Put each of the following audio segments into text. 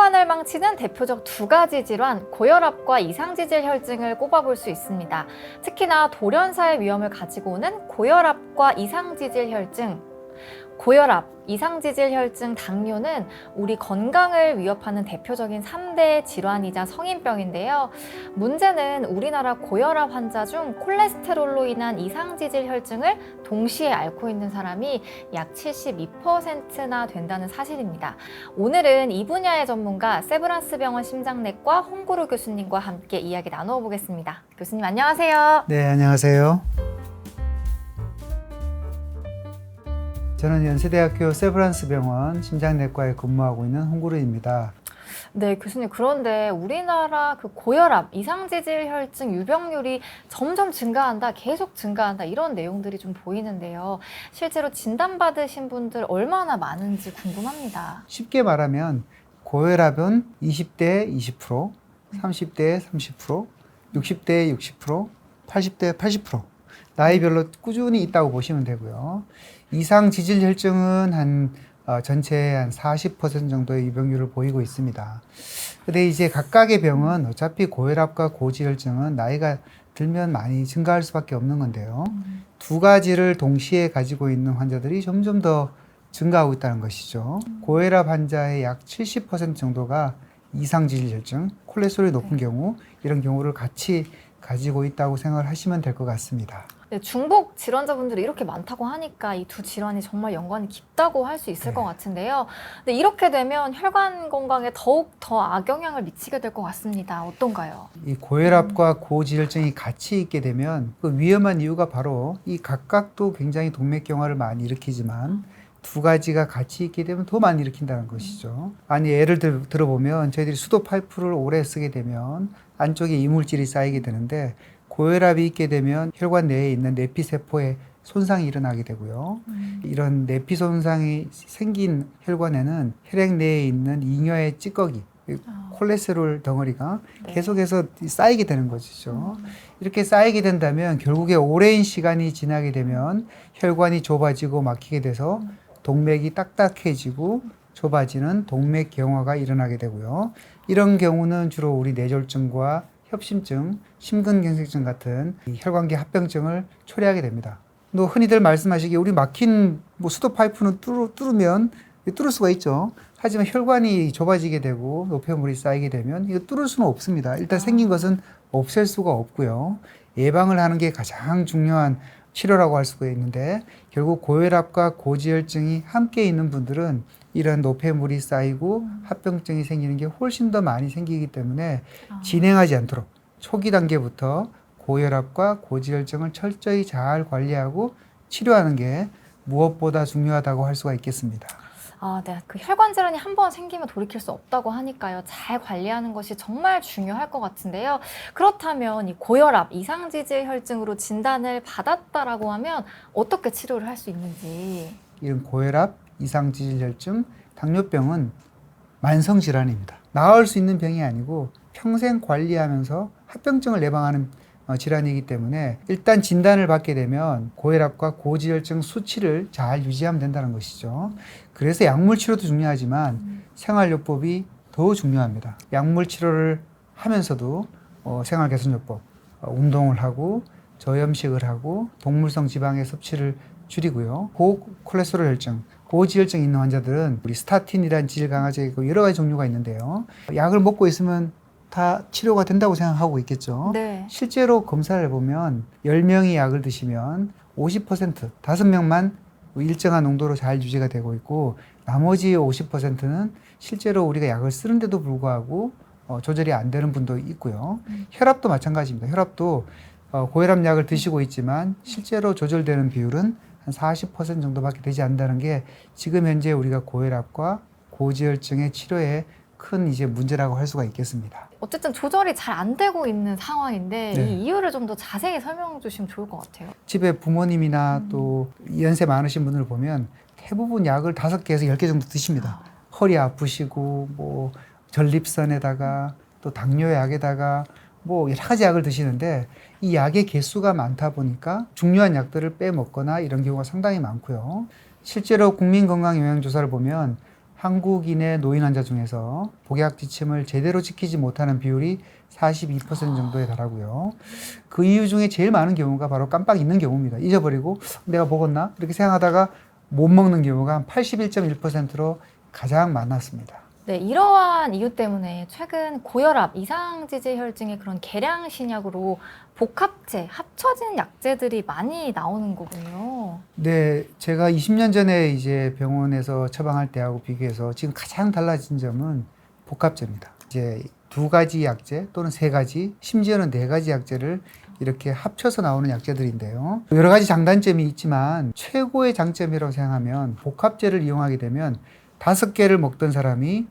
혈관을 망치는 대표적 두 가지 질환, 고혈압과 이상지질 혈증을 꼽아볼 수 있습니다. 특히나 돌연사의 위험을 가지고 오는 고혈압과 이상지질 혈증, 고혈압, 이상지질 혈증, 당뇨는 우리 건강을 위협하는 대표적인 3대 질환이자 성인병인데요. 문제는 우리나라 고혈압 환자 중 콜레스테롤로 인한 이상지질 혈증을 동시에 앓고 있는 사람이 약 72%나 된다는 사실입니다. 오늘은 이 분야의 전문가 세브란스 병원 심장내과 홍구루 교수님과 함께 이야기 나누어 보겠습니다. 교수님 안녕하세요. 네, 안녕하세요. 저는 연세대학교 세브란스 병원 심장내과에 근무하고 있는 홍구르입니다. 네, 교수님. 그런데 우리나라 그 고혈압, 이상지질 혈증 유병률이 점점 증가한다, 계속 증가한다, 이런 내용들이 좀 보이는데요. 실제로 진단받으신 분들 얼마나 많은지 궁금합니다. 쉽게 말하면 고혈압은 20대 20%, 30대 30%, 60대 60%, 80대 80% 나이별로 꾸준히 있다고 보시면 되고요. 이상 지질 혈증은 한 어, 전체의 한 40% 정도의 유병률을 보이고 있습니다. 근데 이제 각각의 병은 어차피 고혈압과 고지혈증은 나이가 들면 많이 증가할 수밖에 없는 건데요. 두 가지를 동시에 가지고 있는 환자들이 점점 더 증가하고 있다는 것이죠. 고혈압 환자의 약 70% 정도가 이상 지질혈증, 콜레스테롤이 높은 경우 이런 경우를 같이 가지고 있다고 생각을 하시면 될 것 같습니다. 네, 중복 질환자분들이 이렇게 많다고 하니까 이 두 질환이 정말 연관이 깊다고 할 수 있을 네. 것 같은데요. 근데 이렇게 되면 혈관 건강에 더욱 더 악영향을 미치게 될 것 같습니다. 어떤가요? 이 고혈압과 고지혈증이 같이 있게 되면 그 위험한 이유가 바로 이 각각도 굉장히 동맥경화를 많이 일으키지만 두 가지가 같이 있게 되면 더 많이 일으킨다는 것이죠. 아니 예를 들, 들어보면 저희들이 수도 파이프를 오래 쓰게 되면 안쪽에 이물질이 쌓이게 되는데 고혈압이 있게 되면 혈관 내에 있는 내피 세포에 손상이 일어나게 되고요. 이런 내피 손상이 생긴 혈관에는 혈액 내에 있는 잉여의 찌꺼기, 아. 콜레스테롤 덩어리가 네. 계속해서 쌓이게 되는 것이죠. 이렇게 쌓이게 된다면 결국에 오랜 시간이 지나게 되면 혈관이 좁아지고 막히게 돼서 동맥이 딱딱해지고 좁아지는 동맥 경화가 일어나게 되고요. 이런 경우는 주로 우리 뇌졸중과 협심증, 심근경색증 같은 이 혈관계 합병증을 초래하게 됩니다. 또 흔히들 말씀하시기에 우리 막힌 뭐 수도 파이프는 뚫으, 뚫으면 뚫을 수가 있죠. 하지만 혈관이 좁아지게 되고 노폐물이 쌓이게 되면 이거 뚫을 수는 없습니다. 일단 생긴 것은 없앨 수가 없고요. 예방을 하는 게 가장 중요한 치료라고 할 수가 있는데 결국 고혈압과 고지혈증이 함께 있는 분들은 이런 노폐물이 쌓이고 합병증이 생기는 게 훨씬 더 많이 생기기 때문에 아. 진행하지 않도록 초기 단계부터 고혈압과 고지혈증을 철저히 잘 관리하고 치료하는 게 무엇보다 중요하다고 할 수가 있겠습니다. 아, 네. 그 혈관 질환이 한 번 생기면 돌이킬 수 없다고 하니까요. 잘 관리하는 것이 정말 중요할 것 같은데요. 그렇다면 이 고혈압, 이상지질 혈증으로 진단을 받았다라고 하면 어떻게 치료를 할 수 있는지. 이런 고혈압, 이상지질 혈증, 당뇨병은 만성 질환입니다. 나을 수 있는 병이 아니고 평생 관리하면서 합병증을 예방하는 어, 질환이기 때문에 일단 진단을 받게 되면 고혈압과 고지혈증 수치를 잘 유지하면 된다는 것이죠. 그래서 약물 치료도 중요하지만 생활요법이 더 중요합니다. 약물 치료를 하면서도 어, 생활 개선요법, 어, 운동을 하고 저염식을 하고 동물성 지방의 섭취를 줄이고요. 고콜레스테롤 혈증, 고지혈증 있는 환자들은 우리 스타틴이라는 질 강화제 있고 여러 가지 종류가 있는데요. 약을 먹고 있으면 다 치료가 된다고 생각하고 있겠죠. 네. 실제로 검사를 해보면 10명이 약을 드시면 50% 5명만 일정한 농도로 잘 유지가 되고 있고 나머지 50%는 실제로 우리가 약을 쓰는데도 불구하고 어, 조절이 안 되는 분도 있고요. 음. 혈압도 마찬가지입니다. 혈압도 어, 고혈압 약을 드시고 있지만 실제로 조절되는 비율은 한 40% 정도밖에 되지 않는다는 게 지금 현재 우리가 고혈압과 고지혈증의 치료에 큰 이제 문제라고 할 수가 있겠습니다. 어쨌든 조절이 잘 안 되고 있는 상황인데 네. 이 이유를 좀 더 자세히 설명해 주시면 좋을 것 같아요. 집에 부모님이나 음. 또 연세 많으신 분들 보면 대부분 약을 다섯 개에서 열 개 정도 드십니다. 허리 아프시고 뭐 전립선에다가 또 당뇨약에다가 뭐 여러 가지 약을 드시는데 이 약의 개수가 많다 보니까 중요한 약들을 빼먹거나 이런 경우가 상당히 많고요. 실제로 국민건강영양조사를 보면 한국인의 노인 환자 중에서 복약 지침을 제대로 지키지 못하는 비율이 42% 정도에 달하고요. 그 이유 중에 제일 많은 경우가 바로 깜빡 잊는 경우입니다. 잊어버리고 내가 먹었나? 이렇게 생각하다가 못 먹는 경우가 한 81.1%로 가장 많았습니다. 네, 이러한 이유 때문에 최근 고혈압, 이상지질 혈증의 그런 계량 신약으로 복합제, 합쳐진 약제들이 많이 나오는 거군요. 네, 제가 20년 전에 이제 병원에서 처방할 때하고 비교해서 지금 가장 달라진 점은 복합제입니다. 이제 두 가지 약제 또는 세 가지, 심지어는 네 가지 약제를 이렇게 합쳐서 나오는 약제들인데요. 여러 가지 장단점이 있지만 최고의 장점이라고 생각하면 복합제를 이용하게 되면 다섯 개를 먹던 사람이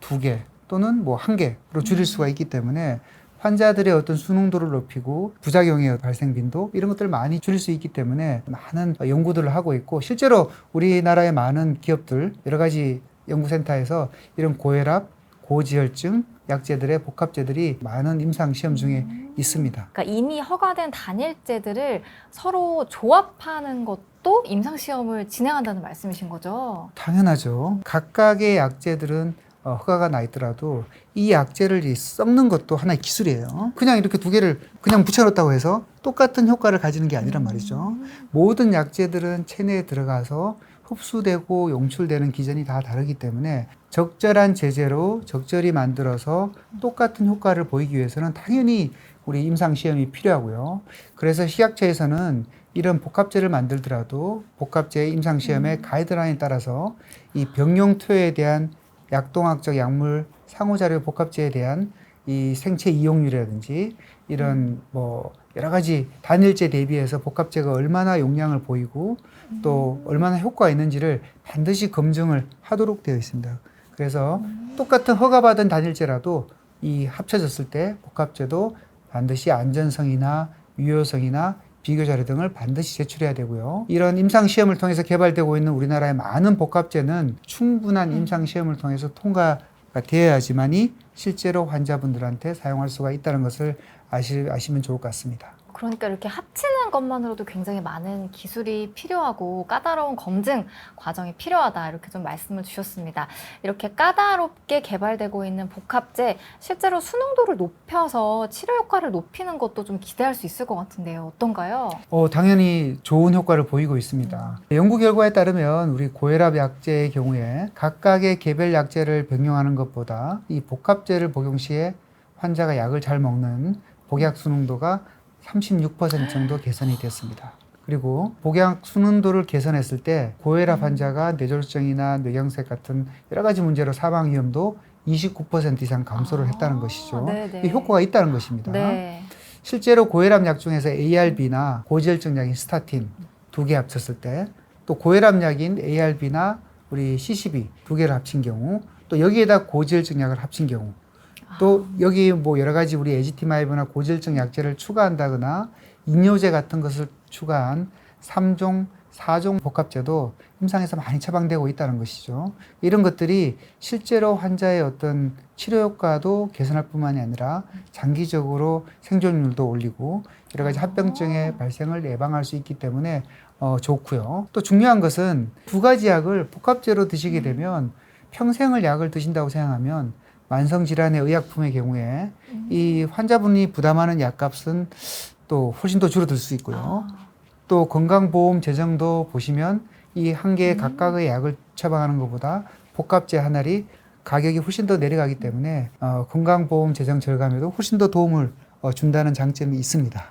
두 개 또는 뭐 한 개로 줄일 수가 있기 때문에 환자들의 어떤 수능도를 높이고 부작용의 발생 빈도 이런 것들을 많이 줄일 수 있기 때문에 많은 연구들을 하고 있고 실제로 우리나라의 많은 기업들 여러 가지 연구센터에서 이런 고혈압, 고지혈증 약제들의 복합제들이 많은 임상 시험 중에 있습니다. 그러니까 이미 허가된 단일제들을 서로 조합하는 것도 임상 시험을 진행한다는 말씀이신 거죠? 당연하죠. 각각의 약제들은 어, 허가가 나 있더라도 이 약제를 이 섞는 것도 하나의 기술이에요. 그냥 이렇게 두 개를 그냥 붙여놓았다고 해서 똑같은 효과를 가지는 게 아니란 말이죠. 모든 약제들은 체내에 들어가서 흡수되고 용출되는 기전이 다 다르기 때문에 적절한 제재로 적절히 만들어서 똑같은 효과를 보이기 위해서는 당연히 우리 임상 시험이 필요하고요. 그래서 식약처에서는 이런 복합제를 만들더라도 복합제 임상 시험의 가이드라인에 따라서 이 병용 투여에 대한 약동학적 약물 상호자료 복합제에 대한 이 생체 이용률이라든지 이런 뭐 여러 가지 단일제 대비해서 복합제가 얼마나 용량을 보이고 또 얼마나 효과가 있는지를 반드시 검증을 하도록 되어 있습니다. 그래서 똑같은 허가받은 단일제라도 이 합쳐졌을 때 복합제도 반드시 안전성이나 유효성이나 비교 자료 등을 반드시 제출해야 되고요. 이런 임상 시험을 통해서 개발되고 있는 우리나라의 많은 복합제는 충분한 임상 시험을 통해서 통과가 되어야지만이 실제로 환자분들한테 사용할 수가 있다는 것을 아시, 아시면 좋을 것 같습니다. 그러니까 이렇게 합치는 것만으로도 굉장히 많은 기술이 필요하고 까다로운 검증 과정이 필요하다 이렇게 좀 말씀을 주셨습니다. 이렇게 까다롭게 개발되고 있는 복합제 실제로 수능도를 높여서 치료 효과를 높이는 것도 좀 기대할 수 있을 것 같은데요. 어떤가요? 어, 당연히 좋은 효과를 보이고 있습니다. 연구 결과에 따르면 우리 고혈압 약제의 경우에 각각의 개별 약제를 병용하는 것보다 이 복합제를 복용 시에 환자가 약을 잘 먹는 복약 수능도가 36% 정도 개선이 됐습니다. 그리고 복약 수능도를 개선했을 때 고혈압 환자가 뇌졸중이나 뇌경색 같은 여러 가지 문제로 사망 위험도 29% 이상 감소를 했다는 것이죠. 네네. 이 효과가 있다는 것입니다. 네. 실제로 고혈압 약 중에서 ARB나 고지혈증 약인 스타틴 두 개 합쳤을 때 또 고혈압 약인 ARB나 우리 CCB 두 개를 합친 경우 또 여기에다 고지혈증 약을 합친 경우 또 여기 뭐 여러 가지 우리 에지티마이브나 고지혈증 약제를 추가한다거나 이뇨제 같은 것을 추가한 3종, 4종 복합제도 임상에서 많이 처방되고 있다는 것이죠. 이런 것들이 실제로 환자의 어떤 치료 효과도 개선할 뿐만이 아니라 장기적으로 생존율도 올리고 여러 가지 합병증의 발생을 예방할 수 있기 때문에 어, 좋고요. 또 중요한 것은 두 가지 약을 복합제로 드시게 되면 평생을 약을 드신다고 생각하면 만성 질환의 의약품의 경우에 이 환자분이 부담하는 약값은 또 훨씬 더 줄어들 수 있고요. 아, 또 건강보험 재정도 보시면 이 한개 각각의 약을 처방하는 것보다 복합제 하나리 가격이 훨씬 더 내려가기 때문에 어, 건강보험 재정 절감에도 훨씬 더 도움을 어, 준다는 장점이 있습니다.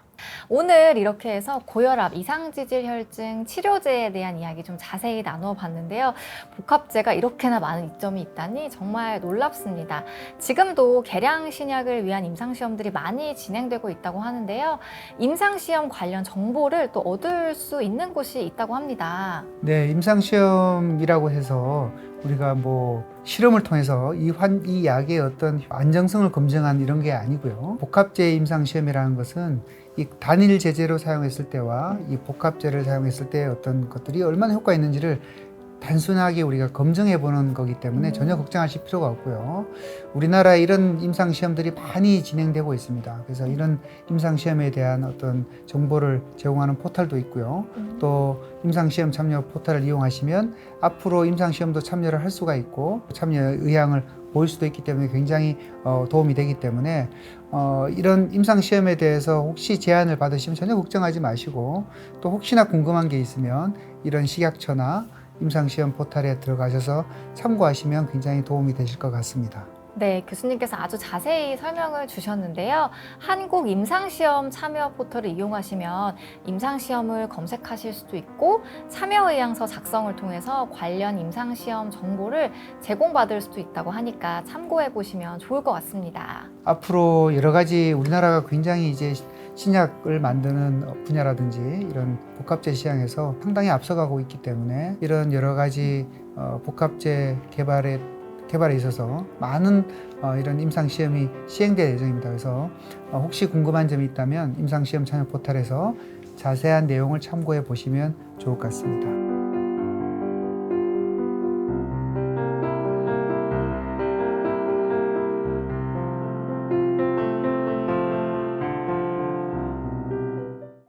오늘 이렇게 해서 고혈압, 이상지질 혈증 치료제에 대한 이야기 좀 자세히 나누어 봤는데요. 복합제가 이렇게나 많은 이점이 있다니 정말 놀랍습니다. 지금도 개량 신약을 위한 임상시험들이 많이 진행되고 있다고 하는데요. 임상시험 관련 정보를 또 얻을 수 있는 곳이 있다고 합니다. 네, 임상시험이라고 해서 우리가 뭐 실험을 통해서 이, 환, 이 약의 어떤 안정성을 검증한 이런 게 아니고요. 복합제 임상 시험이라는 것은 이 단일 제재로 사용했을 때와 이 복합제를 사용했을 때의 어떤 것들이 얼마나 효과 있는지를 단순하게 우리가 검증해 보는 거기 때문에 전혀 걱정하실 필요가 없고요. 우리나라에 이런 임상 시험들이 많이 진행되고 있습니다. 그래서 이런 임상 시험에 대한 어떤 정보를 제공하는 포털도 있고요. 또 임상 시험 참여 포털을 이용하시면 앞으로 임상 시험도 참여를 할 수가 있고 참여 의향을 보일 수도 있기 때문에 굉장히 어, 도움이 되기 때문에 어, 이런 임상 시험에 대해서 혹시 제안을 받으시면 전혀 걱정하지 마시고 또 혹시나 궁금한 게 있으면 이런 식약처나 임상시험 포털에 들어가셔서 참고하시면 굉장히 도움이 되실 것 같습니다. 네, 교수님께서 아주 자세히 설명을 주셨는데요. 한국 임상시험 참여 포털을 이용하시면 임상시험을 검색하실 수도 있고 참여 의향서 작성을 통해서 관련 임상시험 정보를 제공받을 수도 있다고 하니까 참고해 보시면 좋을 것 같습니다. 앞으로 여러 가지 우리나라가 굉장히 이제 신약을 만드는 분야라든지 이런 복합제 시장에서 상당히 앞서가고 있기 때문에 이런 여러 가지 어, 복합제 개발에 개발에 있어서 많은 어, 이런 임상 시험이 시행될 예정입니다. 그래서 어, 혹시 궁금한 점이 있다면 임상 시험 참여 포털에서 자세한 내용을 참고해 보시면 좋을 것 같습니다.